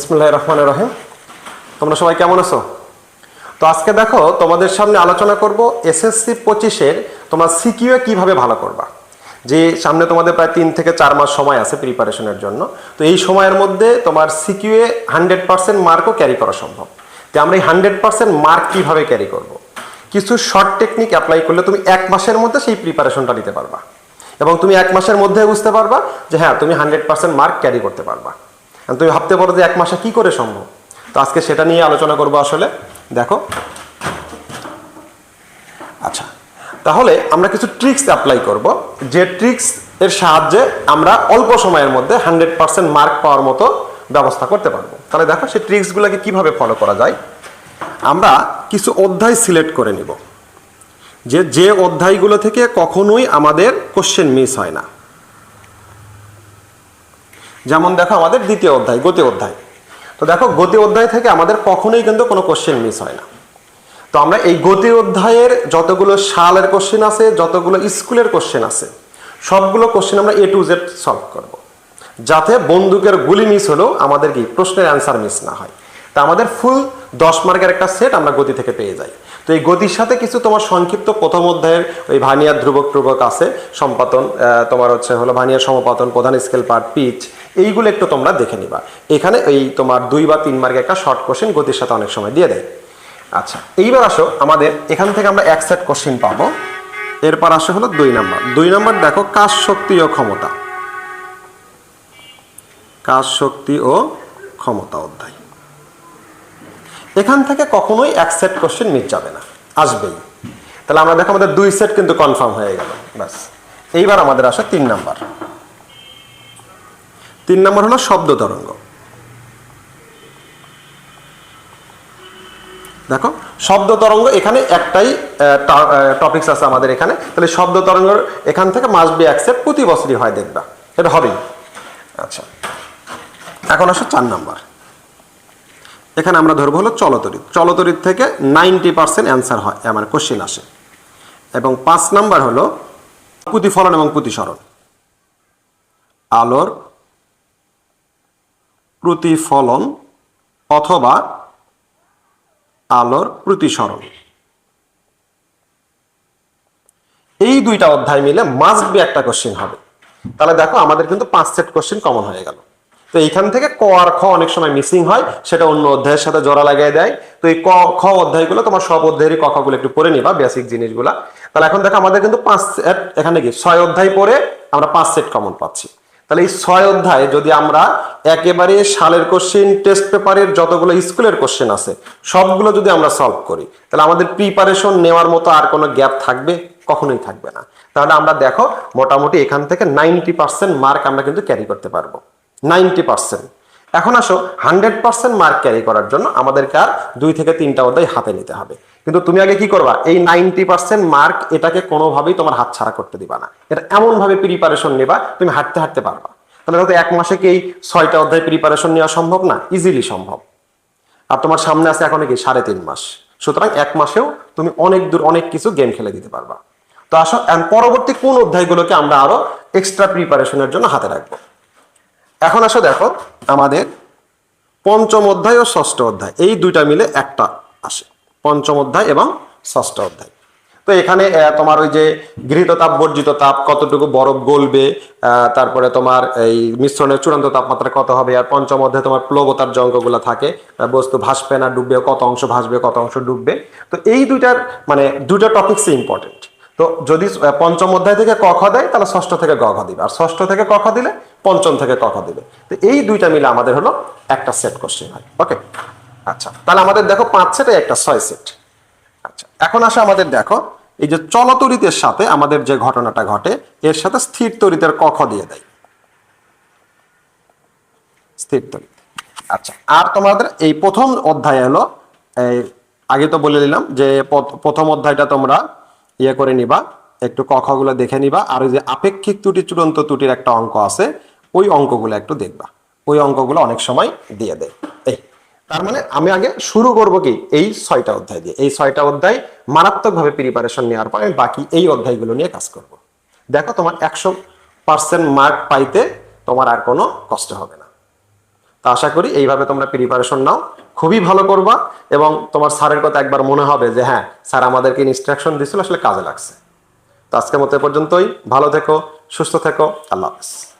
বিসমুল্লাহ রহমান রহিম। তোমরা সবাই কেমন আছো? তো আজকে দেখো, তোমাদের সামনে আলোচনা করব এসএসসি পঁচিশের তোমার সিকিউএ কীভাবে ভালো করবা। যে সামনে তোমাদের প্রায় তিন থেকে চার মাস সময় আছে প্রিপারেশনের জন্য। তো এই সময়ের মধ্যে তোমার সিকিউএ হান্ড্রেড পার্সেন্ট মার্কও ক্যারি করা সম্ভব। তো আমরা এই হান্ড্রেড পার্সেন্ট মার্ক কীভাবে ক্যারি করব? কিছু শর্ট টেকনিক অ্যাপ্লাই করলে তুমি এক মাসের মধ্যে সেই প্রিপারেশনটা নিতে পারবা। এবং তুমি এক মাসের মধ্যে বুঝতে পারবা যে হ্যাঁ তুমি হান্ড্রেড পার্সেন্ট মার্ক ক্যারি করতে পারবা। তুমি ভাবতে পারো যে এক মাসে কি করে সম্ভব? তো আজকে সেটা নিয়ে আলোচনা করব আসলে। দেখো। আচ্ছা তাহলে আমরা কিছু ট্রিক্স অ্যাপ্লাই করব, যে ট্রিক্স এর সাহায্যে আমরা অল্প সময়ের মধ্যে হান্ড্রেড পার্সেন্ট মার্ক পাওয়ার মতো ব্যবস্থা করতে পারব। তাহলে দেখো, সেই ট্রিক্সগুলোকে কীভাবে ফলো করা যায়? আমরা কিছু অধ্যায় সিলেক্ট করে নিব। যে যে অধ্যায়গুলো থেকে কখনোই আমাদের কোশ্চেন মিস হয় না। যেমন দেখো আমাদের দ্বিতীয় অধ্যায়, গতি অধ্যায়। তো দেখো, গতি অধ্যায় থেকে আমাদের কখনোই কিন্তু কোনো কোশ্চেন মিস হয় না। তো আমরা এই গতি অধ্যায়ের যতগুলো সালের কোশ্চেন আছে, যতগুলো স্কুলের কোশ্চেন আছে, সবগুলো কোশ্চেন আমরা এ টু জেড সলভ করব। যাতে বন্দুকের গুলি মিস হলেও আমাদের কি প্রশ্নের অ্যান্সার মিস না হয়। তা আমাদের ফুল দশ মার্কের একটা সেট আমরা গতি থেকে পেয়ে যাই। তো এই গতির সাথে কিছু তোমার সংক্ষিপ্ত প্রথম অধ্যায়ের ওই ভানিয়ার ধ্রুবক ধ্রুবক আছে সম্পাদন তোমার হচ্ছে হলো ভানিয়ার সমপাতন, প্রধান স্কেল পার্ট পিচ এইগুলো একটু তোমরা দেখে নিবা। এখানে এই তোমার দুই বা তিন মার্কের একটা শর্ট কোশ্চেন গতির সাথে অনেক সময় দিয়ে দেয়। আচ্ছা এইবার আসো, আমাদের এখান থেকে আমরা এক সেট কোশ্চেন পাবো। এরপর আসো হলো দুই নাম্বার দুই নাম্বার দেখো কাজ শক্তি ও ক্ষমতা। কাজ শক্তি ও ক্ষমতা অধ্যায়। এখান থেকে কখনোই এক সেট কোশ্চেন মিট যাবে না। আসবেই। তাহলে আমরা দেখো আমাদের দুই সেট কিন্তু কনফার্ম হয়ে গেল। ব্যাস। এইবার আমাদের আসে তিন নাম্বার। তিন নাম্বার হলো শব্দ তরঙ্গ। দেখো, শব্দ তরঙ্গ এখানে একটাই টপিকস আছে আমাদের এখানে। তাহলে শব্দ তরঙ্গ এখান থেকে মাস্ট বি অ্যাকসেপ্ট প্রতি বছরই হয়, দেখবা। এটা হবেই। আচ্ছা। এখন আসো চার নাম্বার। এখানে আমরা ধরবো হলো চলতরিত চলতরিত থেকে নাইনটি পার্সেন্ট অ্যান্সার হয় আমার কোশ্চেন আসে। এবং পাঁচ নাম্বার হলো প্রতিফলন এবং প্রতিসরণ। আলোর প্রতিফলন অথবা আলোর প্রতিসরণ। এই দুইটা অধ্যায় মিলে মাস্ট বি একটা কোশ্চেন হবে। তাহলে দেখো আমাদের কিন্তু পাঁচ সেট কোশ্চেন কমন হয়ে গেল। তো এইখান থেকে ক আর খ অনেক সময় মিসিং হয়, সেটা অন্য অধ্যায়ের সাথে জোড়া লাগিয়ে দেয়। তো এই ক, খ অধ্যায়গুলো তোমার সব অধ্যায়েরই ক খগুলো একটু পড়ে নিবা বেসিক জিনিসগুলা। তাহলে এখন দেখো আমাদের কিন্তু পাঁচ সেট এখানে কি? ছয় অধ্যায় পড়ে আমরা পাঁচ সেট কমন পাচ্ছি। তাহলে এই ছয় অধ্যায়ে যদি আমরা একেবারে সালের কোশ্চেন টেস্ট পেপারের যতগুলো স্কুলের কোশ্চেন আছে, সবগুলো যদি আমরা সলভ করি, তাহলে আমাদের প্রিপারেশন নেওয়ার মতো আর কোনো গ্যাপ থাকবে, কখনোই থাকবে না। তাহলে আমরা দেখো মোটামুটি এখান থেকে নাইনটি পার্সেন্ট মার্ক আমরা কিন্তু ক্যারি করতে পারব। Ninety percent. এখন আসো, হান্ড্রেড পার্সেন্ট মার্ক ক্যারি করার জন্য আমাদেরকে আর দুই থেকে তিনটা অধ্যায় হাতে নিতে হবে। কিন্তু তুমি আগে কি করবা? এই নাইনটি পার্সেন্ট মার্ক এটাকে কোনোভাবেই তোমার হাত ছাড়া করতে দিবা না। এটা এমনভাবে প্রিপারেশন নেবা, তুমি হাঁটতে হাঁটতে পারবা। তাহলে হয়তো এক মাসে কি এই ছয়টা অধ্যায় প্রিপারেশন নেওয়া সম্ভব না? ইজিলি সম্ভব। আর তোমার সামনে আছে এখন কি? সাড়ে তিন মাস। সুতরাং এক মাসেও তুমি অনেক দূর অনেক কিছু গেম খেলে দিতে পারবা। তো আসো পরবর্তী কোন অধ্যায়গুলোকে আমরা আরও এক্সট্রা প্রিপারেশনের জন্য হাতে রাখব। এখন আসো দেখো, আমাদের পঞ্চম অধ্যায় ও ষষ্ঠ অধ্যায়। এই দুইটা মিলে একটা আসে, পঞ্চম অধ্যায় এবং ষষ্ঠ অধ্যায়। তো এখানে তোমার ওই যে গৃহীত তাপ, বর্জিত তাপ, কতটুকু বরফ গলবে তারপরে তোমার এই মিশ্রণের চূড়ান্ত তাপমাত্রা কত হবে, আর পঞ্চম অধ্যায়ে তোমার প্লবতার যে অঙ্কগুলো থাকে বস্তু ভাসবে না, ডুববে, কত অংশ ভাসবে, কত অংশ ডুববে। তো এই দুইটার মানে দুইটা টপিকস ইম্পর্টেন্ট তো যদি পঞ্চম অধ্যায় থেকে ক খ দেয়, তাহলে ষষ্ঠ থেকে গ খ দিবে। আর ষষ্ঠ থেকে ক খ দিলে পঞ্চম থেকে ক খ দিবে। তো এই দুইটা মিলে আমাদের হলো একটা সেট কোশ্চেন হয়। ওকে আচ্ছা তাহলে আমাদের দেখো পাঁচ সেটে একটা ছয় সেট আচ্ছা এখন আসে আমাদের দেখো, এই যে চলতরিতের সাথে আমাদের যে ঘটনাটা ঘটে, এর সাথে স্থির তরিতের ক খ দিয়ে দেয়। স্থির তরিত। আচ্ছা আর তোমাদের এই প্রথম অধ্যায় হলো আগে তো বলে দিলাম যে প্রথ- প্রথম অধ্যায়টা তোমরা ইয়ে করে নিবা, একটু ক খ গুলো দেখে নিবা, আর ওই যে আপেক্ষিক ত্রুটি চূড়ান্ত ত্রুটির একটা অঙ্ক আছে, ওই অঙ্কগুলো একটু দেখবা। ওই অঙ্কগুলো অনেক সময় দিয়ে দেয়। এই, তার মানে আমি আগে শুরু করব কি? এই ছয়টা অধ্যায় দিয়ে। এই ছয়টা অধ্যায় মারাত্মকভাবে প্রিপারেশন নেওয়ার পর আমি বাকি এই অধ্যায়গুলো নিয়ে কাজ করব। দেখো তোমার একশো পার্সেন্ট মার্ক পাইতে তোমার আর কোনো কষ্ট হবে না। তো আশা করি এইভাবে তোমরা প্রিপারেশন নাও। খুবই ভালো করবা এবং তোমার স্যারের কথা একবার মনে হবে যে হ্যাঁ স্যার আমাদেরকে ইনস্ট্রাকশন দিয়েছিল, আসলে কাজে লাগছে। তো আজকের মতো পর্যন্তই। ভালো থেকো, সুস্থ থেকো। আল্লাহ হাফেজ।